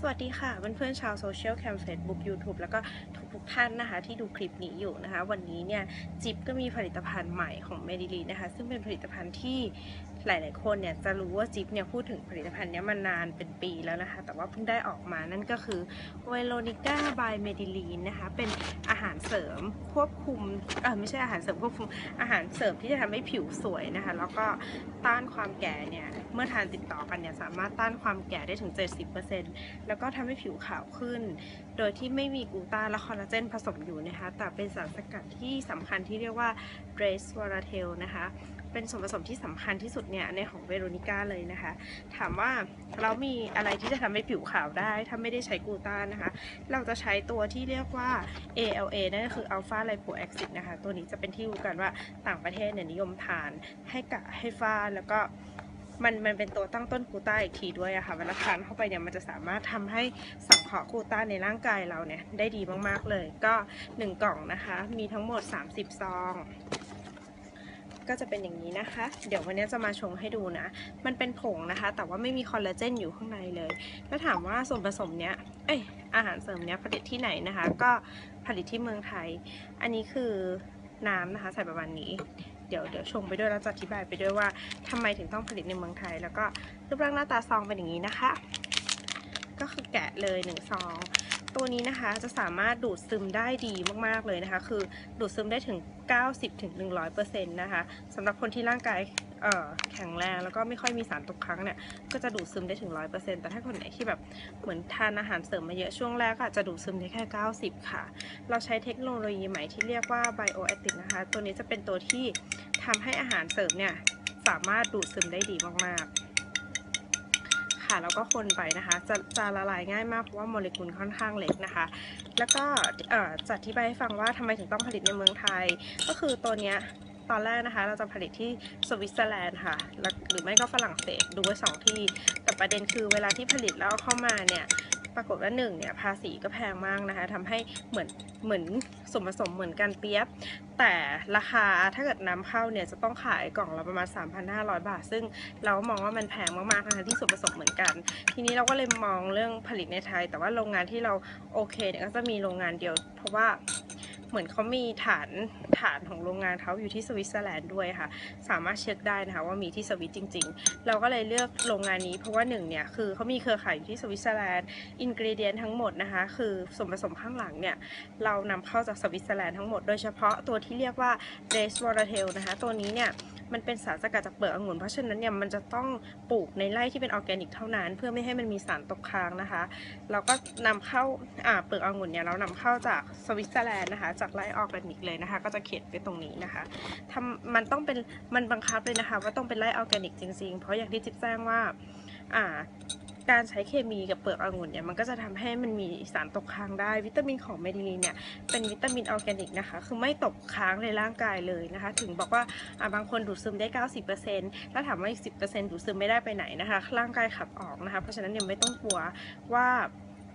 สวัสดีค่ะเพื่อนๆชาวโซเชียลแคม Facebook YouTube แล้วก็ทุกๆท่านนะคะ ที่ดูคลิปนี้อยู่นะคะ วันนี้เนี่ยจิ๊บก็มีผลิตภัณฑ์ใหม่ของเมดิลีนะคะ ซึ่งเป็นผลิตภัณฑ์ที่หลายๆคนเนี่ยจะรู้ว่าจิ๊บเนี่ยพูดถึงผลิตภัณฑ์นี้มานานเป็นปีแล้วนะคะ แต่ว่าเพิ่งได้ออกมานั่นก็คือเวโรนิก้าบายเมดิลีนนะคะ เป็นอาหารเสริมควบคุมเออไม่ใช่อาหารเสริมควบคุมอาหารเสริมที่จะทำให้ผิวสวยนะคะ แล้วก็ต้านความแก่เนี่ยเมื่อทานติดต่อกันเนี่ยสามารถต้านความแก่ได้ถึง 70%แล้วก็ทำให้ผิวขาวขึ้น โดยที่ไม่มีกูตาและคอลลาเจนผสมอยู่นะคะ แต่เป็นสารสกัดที่สำคัญที่เรียกว่าเดรสวอราเทลนะคะ เป็นส่วนผสมที่สำคัญที่สุดเนี่ยในของเวโรนิก้าเลยนะคะ ถามว่าเรามีอะไรที่จะทำให้ผิวขาวได้ ถ้าไม่ได้ใช้กูตานะคะ เราจะใช้ตัวที่เรียกว่า ALA นั่นก็คือ Alpha Lipoacid นะคะ ตัวนี้จะเป็นที่รู้กันว่าต่างประเทศเนี่ยนิยมทานให้กะให้ฟ้าแล้วก็ มันมันเป็นตัวตั้งต้นกลูต้าอีกทีด้วยอะค่ะเวลาทานเข้าไปเนี่ยมันจะสามารถทำให้สังเคราะห์กลูต้าในร่างกายเราเนี่ยได้ดีมากๆเลย ก็ 1 กล่องนะคะ มีทั้งหมด 30 ซองก็จะเป็นอย่างนี้นะคะ เดี๋ยววันนี้จะมาชงให้ดูนะ มันเป็นผงนะคะ แต่ว่าไม่มีคอลลาเจนอยู่ข้างในเลย แล้วถามว่าส่วนผสมเนี้ย เอ้ย อาหารเสริมเนี้ยผลิตที่ไหนนะคะ ก็ผลิตที่เมืองไทย อันนี้คือน้ำนะคะใส่ประมาณนี้ เดี๋ยวเดี๋ยวชงไปด้วยแล้วจะอธิบายไปด้วยว่าทำไมถึงต้องผลิตในเมืองไทย แล้วก็รูปร่างหน้าตาซองเป็นอย่างนี้นะคะ ก็คือแกะเลยหนึ่งซอง ตัวนี้นะคะจะสามารถดูดซึมได้ดีมากๆเลยนะคะ คือดูดซึมได้ถึง 90ถึง100%นะคะสำหรับคนที่ร่างกาย แข็งแรงแล้วก็ไม่ค่อยมีสารตกค้างเนี่ยก็จะดูดซึมได้ถึง 100%แต่ถ้าคนไหนที่แบบเหมือนทานอาหารเสริมมาเยอะช่วงแรกอาจจะดูดซึมได้แค่ 90 ค่ะ เราใช้เทคโนโลยีใหม่ที่เรียกว่า Bioactive นะคะ ตัวนี้จะเป็นตัวที่ทำให้อาหารเสริมเนี่ยสามารถดูดซึมได้ดีมากๆค่ะแล้วก็คนไปนะคะจะจะละลายง่ายมากเพราะว่าโมเลกุลค่อนข้างเล็กนะคะ แล้วก็จะอธิบายให้ฟังว่าทำไมถึงต้องผลิตในเมืองไทย ก็คือตัวเนี้ย ตอนแรกนะคะ เราจะผลิตที่สวิตเซอร์แลนด์ค่ะหรือไม่ก็ฝรั่งเศสดูไว้สองที่ แต่ประเด็นคือเวลาที่ผลิตแล้วเข้ามาเนี่ยปรากฏว่าหนึ่งเนี่ยภาษีก็แพงมากนะคะทำให้เหมือนเหมือนส่วนผสมเหมือนกันเปียบ แต่ราคาถ้าเกิดนำเข้าเนี่ยจะต้องขายกล่องละประมาณ 3,500 บาท ซึ่งเรามองว่ามันแพงมากๆนะคะที่ส่วนผสมเหมือนกัน ทีนี้เราก็เลยมองเรื่องผลิตในไทย แต่ว่าโรงงานที่เราโอเคเนี่ยก็จะมีโรงงานเดียว เพราะว่า เหมือนเขามีฐานฐานของโรงงานเขาอยู่ที่สวิตเซอร์แลนด์ด้วยค่ะ สามารถเช็คได้นะคะว่ามีที่สวิตจริง ๆ เราก็เลยเลือกโรงงานนี้เพราะว่าหนึ่งเนี่ยคือเขามีเครือข่ายอยู่ที่สวิตเซอร์แลนด์อินกรีเดียนทั้งหมดนะคะคือส่วนผสมข้างหลังเนี่ยเรานำเข้าจากสวิตเซอร์แลนด์ทั้งหมดโดยเฉพาะตัวที่เรียกว่าเดสวอร์เทลนะคะตัวนี้เนี่ยมันเป็นสารสกัดจากเปลือกองุ่นเพราะฉะนั้นเนี่ยมันจะต้องปลูกในไร่ที่เป็นออร์แกนิกเท่านั้น เพื่อไม่ให้มันมีสารตกค้างนะคะ เราก็นำเข้าอ่าเปลือกองุ่นเนี่ยเรานำเข้าจากสวิตเซอร์แลนด์นะคะ จากไร่ออร์แกนิกเลยนะคะ ก็จะเขียนไปตรงนี้นะคะทำมันต้องเป็นมันบังคับเลยนะคะ ว่าต้องเป็นไร่ออร์แกนิกจริงๆ เพราะอย่างที่จิ๊บแจ้งว่าอ่า การใช้เคมีกับเปลือกองุ่นเนี่ยมันก็จะทำให้มันมีสารตกค้างได้ วิตามินของเมดิลีนเนี่ยเป็นวิตามินออร์แกนิกนะคะ คือไม่ตกค้างในร่างกายเลยนะคะ ถึงบอกว่าบางคนดูดซึมได้ 90%แล้วถามว่าอีก 10%ดูดซึมไม่ได้ไปไหนนะคะ ร่างกายขับออกนะคะ เพราะฉะนั้นเนี่ยไม่ต้องกลัวว่า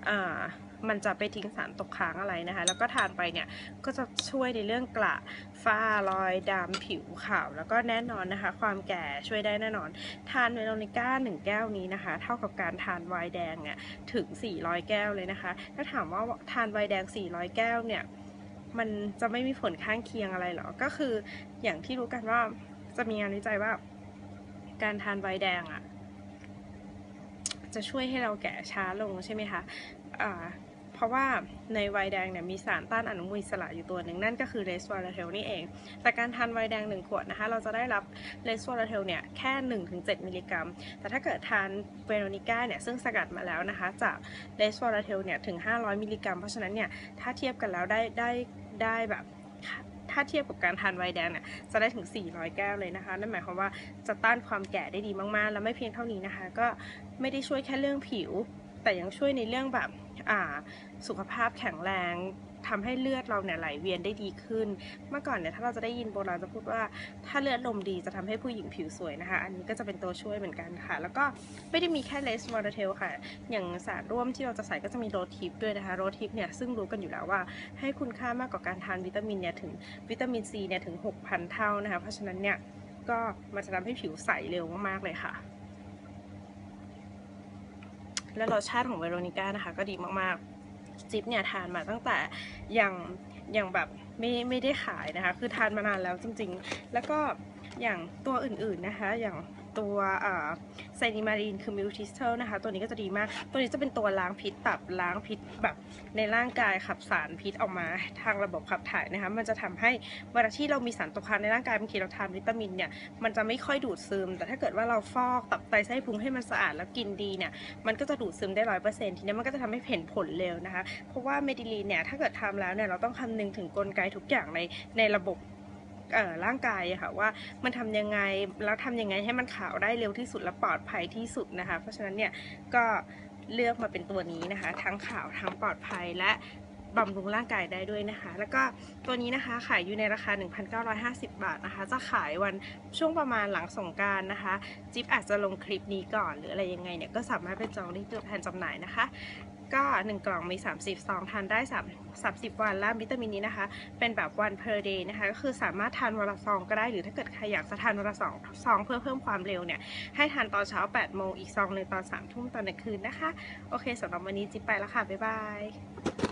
อ่า มันจะไปทิ้งสารตกค้างอะไรนะคะ แล้วก็ทานไปเนี่ยก็จะช่วยในเรื่องกระฝ้ารอยดำผิวขาว แล้วก็แน่นอนนะคะ ความแก่ช่วยได้แน่นอน ทานเวโรนิก้า1 แก้วนี้นะคะ เท่ากับการทานไวน์แดงเนี่ยถึง 400 แก้วเลยนะคะ ถ้าถามว่าทานไวน์แดง 400 แก้วเนี่ยมันจะไม่มีผลข้างเคียงอะไรหรอ ก็คืออย่างที่รู้กันว่าจะมีงานวิจัยว่า การทานไวน์แดงอะ่ะจะช่วยให้เราแก่ช้าลงใช่ไหมคะอ่า ราะว่าในไวน์แดงเนี่ยมีสารต้านอนุมูลอิสระอยู่ตัวหนึ่งนั่นก็คือเรสวอร์เทลนี่เอง แต่การทานไวน์แดง 1 ขวดนะคะ เราจะได้รับเรสวอร์เทลเนี่ยแค่ 1-7 มิลลิกรัม แต่ถ้าเกิดทานเวโรนิก้าเนี่ยซึ่งสกัดมาแล้วนะคะ จากเรสวอร์เทลเนี่ยถึง 500 มิลลิกรัม เพราะฉะนั้นเนี่ยถ้าเทียบกันแล้วได้ได้ได้แบบถ้าเทียบกับการทานไวน์แดงเนี่ยจะได้ถึง 400 แก้วเลยนะคะ นั่นหมายความว่าจะต้านความแก่ได้ดีมากๆ แล้วไม่เพียงเท่านี้นะคะ ก็ไม่ได้ช่วยแค่เรื่องผิว แต่ยังช่วยในเรื่องแบบ สุขภาพแข็งแรงทำให้เลือดเราเนี่ยไหลเวียนได้ดีขึ้น เมื่อก่อนเนี่ยถ้าเราจะได้ยินโบราณจะพูดว่าถ้าเลือดลมดีจะทำให้ผู้หญิงผิวสวยนะคะ อันนี้ก็จะเป็นตัวช่วยเหมือนกันค่ะ แล้วก็ไม่ได้มีแค่เลสวอร์เทลค่ะ อย่างสารร่วมที่เราจะใส่ก็จะมีโรทิปด้วยนะคะโรทิปเนี่ยซึ่งรู้กันอยู่แล้วว่า ให้คุณค่ามากกว่าการทานวิตามินเนี่ยถึงวิตามินซีเนี่ยถึง 6,000 เท่านะคะ เพราะฉะนั้นเนี่ยก็มันจะทำให้ผิวใสเร็วมากๆเลยค่ะ และรสชาติของเวโรนิก้านะคะก็ดีมากๆ จิ๊บเนี่ยทานมาตั้งแต่ยังยังแบบไม่ไม่ได้ขายนะคะ คือทานมานานแล้วจริงๆ แล้วก็ อย่างตัวอื่นๆนะคะ อย่างตัวไซนิมารีนคือมิวทิสเทลนะคะ ตัวนี้ก็จะดีมาก ตัวนี้จะเป็นตัวล้างพิษตับล้างพิษแบบในร่างกายขับสารพิษออกมาทางระบบขับถ่ายนะคะ มันจะทำให้เวลาที่เรามีสารตกค้างในร่างกายบางทีเราทานวิตามินเนี่ย มันจะไม่ค่อยดูดซึม แต่ถ้าเกิดว่าเราฟอกตับไตไส้พุงให้มันสะอาดแล้วกินดีเนี่ย มันก็จะดูดซึมได้ร้อยเปอร์เซ็นต์ทีนี้มันก็จะทำให้เห็นผลเร็วนะคะ เพราะว่าเมดิลีนเนี่ย ถ้าเกิดทำแล้วเนี่ย เราต้องคำนึงถึงกลไกทุกอย่างในในระบบ ร่างกายค่ะว่ามันทำยังไงแล้วทำยังไงให้มันขาวได้เร็วที่สุดและปลอดภัยที่สุดนะคะ เพราะฉะนั้นเนี่ยก็เลือกมาเป็นตัวนี้นะคะ ทั้งขาวทั้งปลอดภัยและบำรุงร่างกายได้ด้วยนะคะ แล้วก็ตัวนี้นะคะขายอยู่ในราคา 1,950 บาทนะคะ จะขายวันช่วงประมาณหลังสงการนะคะ จิ๊บอาจจะลงคลิปนี้ก่อนหรืออะไรยังไงเนี่ยก็สามารถไปจองที่ตัวแทนจำหน่ายนะคะ ก็ 1 กล่องมี 30ซองทานได้3 30 วันแล้ววิตามินนี้นะคะ เป็นแบบวัน per day นะคะ ก็คือสามารถทานวันละซองก็ได้ หรือถ้าเกิดใครอยากจะทานวันละสองซองเพื่อเพิ่มความเร็วเนี่ย ให้ทานตอนเช้า 8 โมงอีกซองหนึ่งตอน3ทุ่มตอนกลางคืนนะคะ โอเคสำหรับวันนี้จิ๊บไปแล้วค่ะ บ๊ายบาย